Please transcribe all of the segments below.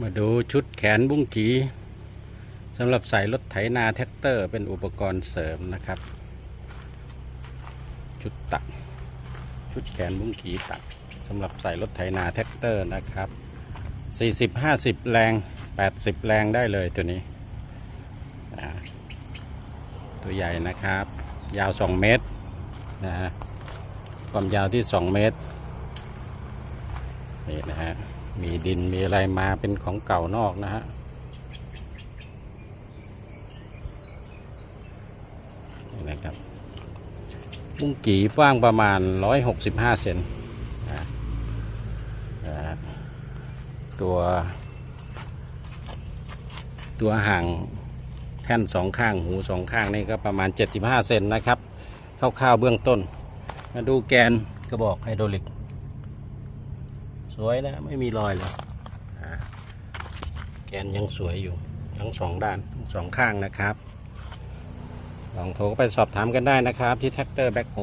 มาดูชุดแขนบุ้งกีสำหรับใส่รถไถนาแท็กเตอร์ เป็นอุปกรณ์เสริมนะครับ ชุดตัก ชุดแขนบุ้งกีตักสำหรับใส่รถไถนาแท็กเตอร์นะครับ 40-50 แรง 80 แรงได้เลยตัวนี้ ตัวใหญ่นะครับ ยาว 2 เมตรนะฮะความยาวที่ 2 เมตรนี่นะฮะ มีดินมีอะไรมาเป็นของเก่านอกนะฮะนี่นะครับบุ้งกี่ฟ้างประมาณ 165 เซนตัวตัวห่างแท่นสองข้างหูสองข้างนี่ก็ประมาณ 75 เซนนะครับคร่าวๆเบื้องต้น มาดูแกนกระบอกไฮดรอลิก สวยนะไม่มีรอยเลยแกนยังสวยอยู่ทั้งสองด้านทั้งสองข้างนะครับลองโทรไปสอบถามกันได้นะครับ ที่แท็กเตอร์แบ็คโฮ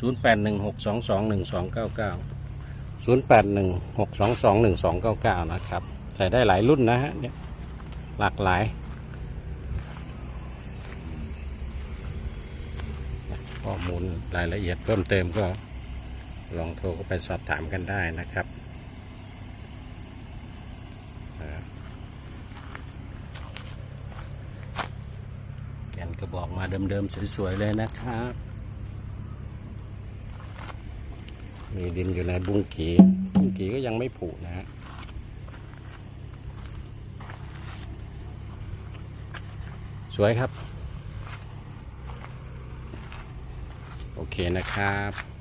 0 8 1 6 2 2 1 2 9 9 0 8 1 6 2 2 1 2 9 9 นะครับ ใส่ได้หลายรุ่นนะฮะเนี่ยหลากหลายข้อมูลรายละเอียดเพิ่มเติมก็ลองโทรเข้าไปสอบถามกันได้นะครับ แกนกระบอกมาเดิมๆสวยๆเลยนะครับ มีดินอยู่ในบุ้งกีบุ้งกีก็ยังไม่ผุนะฮะสวยครับ โอเคนะครับ